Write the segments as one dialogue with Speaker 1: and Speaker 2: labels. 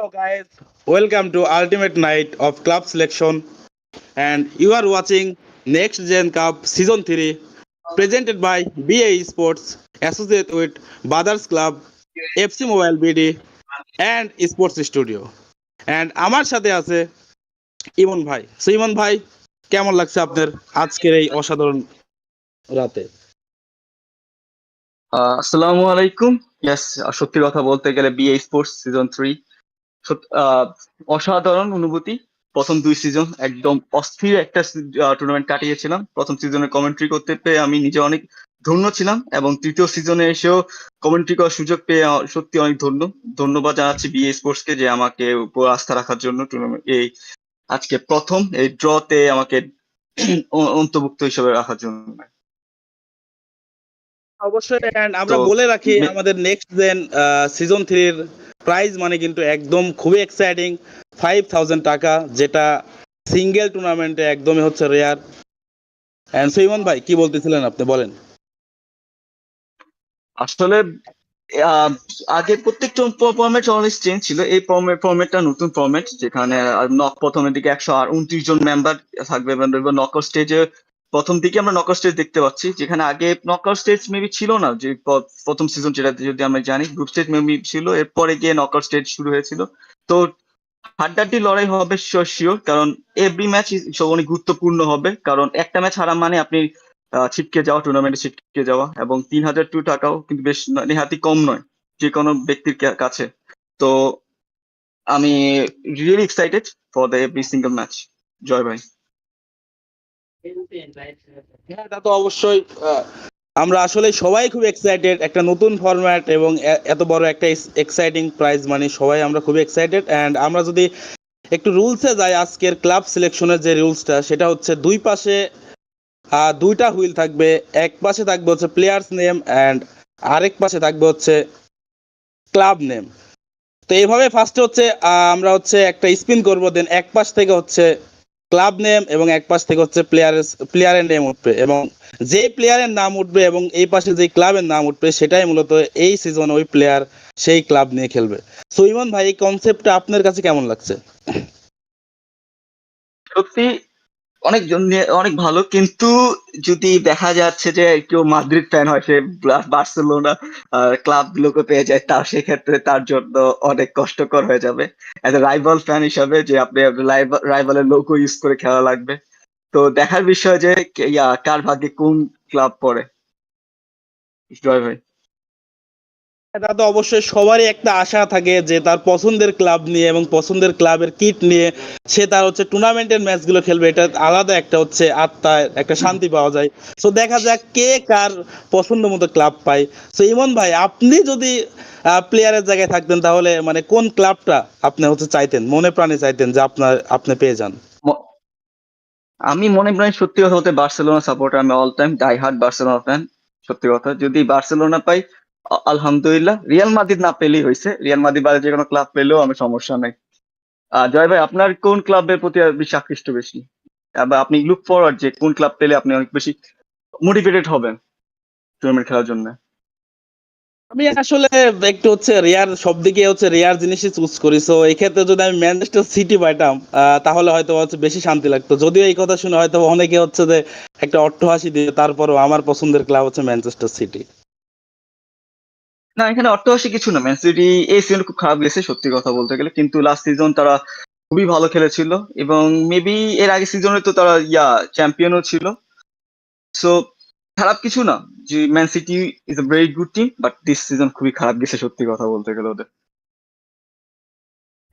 Speaker 1: Hello guys, welcome to Ultimate Night of Club Selection and you are watching Next Gen Cup Season 3 presented by BA Sports associated with Brothers Club, FC Mobile BD and Sports Studio. And আমার সাথে আছে ইমন ভাই so ইমন ভাই কেমন লাগছে আপনার আজকের এই অসাধারণ রাতে
Speaker 2: আসসালামু আলাইকুম ইয়েস সত্যি কথা বলতে গেলে বিএ স্পোর্টস সিজন থ্রি অসাধারণ অনুভূতি। প্রথম দুই সিজন একদম অস্থির একটা টুর্নামেন্ট কাটিয়েছিলাম। প্রথম সিজনে কমেন্ট্রি করতে পেয়ে আমি নিজে অনেক ধন্য ছিলাম এবং তৃতীয় সিজনে এসেও কমেন্ট্রি করার সুযোগ পেয়ে সত্যি অনেক ধন্য। ধন্যবাদ জানাচ্ছি বিএ স্পোর্টস কে যে আমাকে উপর আস্থা রাখার জন্য টুর্নামেন্ট এই আজকে প্রথম এই ড্রতে আমাকে অন্তর্ভুক্ত হিসেবে রাখার জন্য।
Speaker 1: অবশ্যই আমরা বলে রাখি আমাদের নেক্সট জেন সিজন থ্রির প্রাইজ মানে কিন্তু একদম খুবই এক্সাইটিং ফাইভ থাউজেন্ড টাকা, যেটা সিঙ্গেল টুর্নামেন্টে একদমই হচ্ছে রেয়ার এন্ড সৈমন ভাই, কি বলতেছিলেন আপনি? বলেন।
Speaker 2: আসলে আগে প্রত্যেকটা ফরম্যাট অলওয়েজ চেঞ্জ ছিল। এই ফর্মেটটা নতুন ফর্মেট যেখানে নক প্রথমের দিকে একশো আর উনত্রিশ জন মেম্বার থাকবে নকআউট স্টেজে প্রথম দিকে আমরা নকআউট স্টেজ দেখতে পাচ্ছি, যেখানে আগে নকআউট স্টেজ মেবি ছিল না, যে প্রথম সিজন যেটাতে যদি আমরা জানি গ্রুপ স্টেজ মেবি ছিল, এরপরে গিয়ে নকআউট স্টেজ শুরু হয়েছিল। তো হাড্ডাহাড্ডি লড়াই হবে শিওর কারণ এভরি ম্যাচ অনেক গুরুত্বপূর্ণ হবে, কারণ একটা ম্যাচ হারা মানে আপনি ছিটকে যাওয়া টুর্নামেন্টে ছিটকে যাওয়া, এবং তিন হাজার টু টাকাও কিন্তু বেশ নেহাতি কম নয়, যে কোনো ব্যক্তির কাছে। তো আমি really excited for the every single match Joy ভাই।
Speaker 1: হ্যাঁ তা তো অবশ্যই আমরা আসলে সবাই খুব এক্সাইটেড একটা নতুন ফরম্যাট এবং এত বড় একটা এক্সাইটিং প্রাইজ মানে সবাই আমরা খুব এক্সাইটেড অ্যান্ড আমরা যদি একটু রুলসে যাই, আজকের ক্লাব সিলেকশনের যে রুলসটা সেটা হচ্ছে দুই পাশে দুইটা হুইল থাকবে, এক পাশে থাকবে হচ্ছে প্লেয়ার্স নেম অ্যান্ড আরেক পাশে থাকবে হচ্ছে ক্লাব নেম তো এইভাবে ফার্স্টে হচ্ছে আমরা হচ্ছে একটা স্পিন করব দেন এক পাশ থেকে হচ্ছে ক্লাব নেম এবং এক পাশ থেকে হচ্ছে প্লেয়ারের প্লেয়ারের নেম উঠবে এবং যেই প্লেয়ারের নাম উঠবে এবং এই পাশে যেই ক্লাবের নাম উঠবে, সেটাই মূলত এই সিজন ওই প্লেয়ার সেই ক্লাব নিয়ে খেলবে। সো ইমন ভাই, এই কনসেপ্টটা আপনার কাছে কেমন লাগছে?
Speaker 2: সত্যি অনেক অনেক ভালো, কিন্তু যদি দেখা যাচ্ছে যে কেউ মাদ্রিদ ফ্যান হয়, সে বার্সেলোনা ক্লাব গুলোকে পেয়ে যায়, তা সেক্ষেত্রে তার জন্য অনেক কষ্টকর হয়ে যাবে। এজ রাইভাল ফ্যান হিসাবে যে আপনি রাইভালের লোগো ইউজ করে খেলা লাগবে। তো দেখার বিষয় যে কার ভাগ্যে কোন ক্লাব পড়ে? জয় ভাই।
Speaker 1: তা তো অবশ্যই সবারই একটা আশা থাকে যে তার পছন্দের ক্লাব নিয়ে এবং পছন্দের ক্লাবের কিট নিয়ে সে তার হচ্ছে টুর্নামেন্টের ম্যাচগুলো খেলবে। এটা আলাদা একটা হচ্ছে আত্মায় একটা শান্তি পাওয়া যায়। সো দেখা যাক কে কার পছন্দ মতো ক্লাব পায়। সো ইমন ভাই, আপনি যদি প্লেয়ারের জায়গায় থাকতেন তাহলে মানে কোন ক্লাবটা আপনি হচ্ছে চাইতেন, মনে প্রাণে চাইতেন যে আপনার, আপনি পেয়ে যান?
Speaker 2: আমি মনে প্রায় সত্যি কথা বলতে বার্সেলোনা সাপোর্টার আমি all time die hard Barcelona fan সত্যি কথা। যদি বার্সেলোনা পাই আলহামদুলিল্লাহ। রিয়াল মাদ্রিদ না পেলেই হয়েছে রিয়াল মাদ্রিদ বাদে যে কোনো ক্লাব পেলেও আমি সমস্যা নাই। জয় ভাই, আপনার কোন ক্লাবের প্রতি বেশি আকৃষ্ট বেশি? আপনি লুক ফরওয়ার্ড যে কোন ক্লাব পেলে আপনি অনেক বেশি মোটিভেটেড হবেন টুর্নামেন্ট খেলার জন্য?
Speaker 1: আমি আসলে একটু হচ্ছে রেয়ার, সব দিকে হচ্ছে রেয়ার জিনিসই চুজ করি। সো এই ক্ষেত্রে যদি আমি ম্যানচেস্টার সিটি পাইতাম তাহলে হয়তো হচ্ছে বেশি শান্তি লাগতো। যদিও এই কথা শুনে হয়তো অনেকে হচ্ছে যে একটা অট্টহাসি দিয়ে তারপরও আমার পছন্দের ক্লাব হচ্ছে ম্যানচেস্টার সিটি
Speaker 2: না, এখানে অট্টহাসি কিছু না ম্যান সিটি এই সিজন খুব খারাপ গেছে, সত্যি কথা বলতে গেলে। কিন্তু লাস্ট সিজন তারা খুবই ভালো খেলেছিল এবং মেবি এর আগে সিজনে তো তারা, ইয়া চ্যাম্পিয়নও ছিল। সো খারাপ কিছু না যে Man City is a very good team but this season খুবই খারাপ গেছে, সত্যি কথা বলতে গেলে ওদের।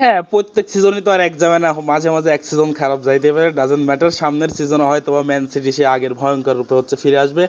Speaker 1: হ্যাঁ প্রত্যেক সিজনই তো আর এক যাবে না, মাঝে মাঝে এক সিজন খারাপ যাইতে পারে ডাজেন্ট ম্যাটার সামনের সিজনে হয়তো বা ম্যান সিটি সে আগের ভয়ঙ্কর রূপে হচ্ছে ফিরে আসবে।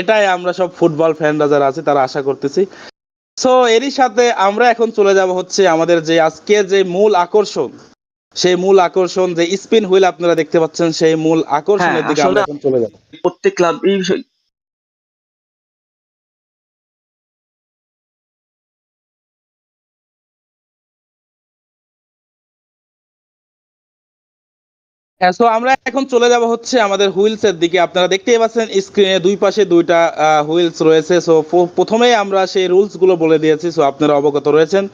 Speaker 1: এটাই আমরা সব ফুটবল ফ্যানরা যারা আছে, তারা আশা করতেছি। সো এরই সাথে আমরা এখন চলে যাব হচ্ছে আমাদের যে আজকে যে মূল আকর্ষণ সেই মূল আকর্ষণ যে স্পিন হুইল আপনারা দেখতে পাচ্ছেন সেই মূল আকর্ষণের
Speaker 2: হ্যাঁ,
Speaker 1: দিকে আমরা এখন চলে যাব।
Speaker 2: প্রত্যেক ক্লাব
Speaker 1: হ্যাঁ সো আমরা এখন চলে যাব হচ্ছে আমাদের হুইলস এর দিকে। আপনারা দেখতেই পাচ্ছেন স্ক্রিনে দুই পাশে দুইটা হুইলস রয়েছে। সো প্রথমেই আমরা সেই রুলসগুলো বলে দিয়েছি। সো আপনারা অবগত রয়েছেন।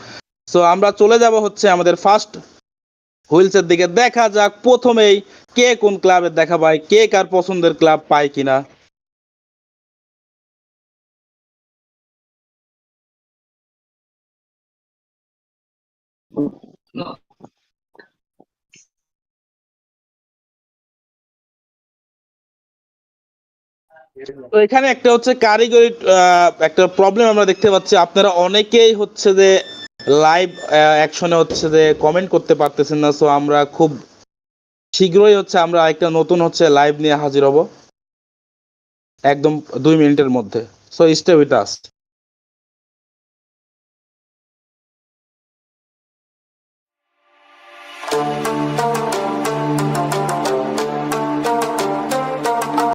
Speaker 1: সো আমরা চলে যাব হচ্ছে আমাদের ফার্স্ট হুইলসের দিকে। দেখা যাক প্রথমেই কে কোন ক্লাবের দেখা পায়, কে কার পছন্দের ক্লাব পায় কিনা। তো এখানে একটা হচ্ছে কারিগরি একটা প্রবলেম আমরা দেখতে পাচ্ছি। আপনারা অনেকেই হচ্ছে যে লাইভ অ্যাকশনে হচ্ছে যে কমেন্ট করতে পারতেছেন না সো আমরা খুব শীঘ্রই হচ্ছে আমরা একটা নতুন হচ্ছে লাইভ নিয়ে হাজির হব। একদম দুই মিনিটের মধ্যে। So stay with us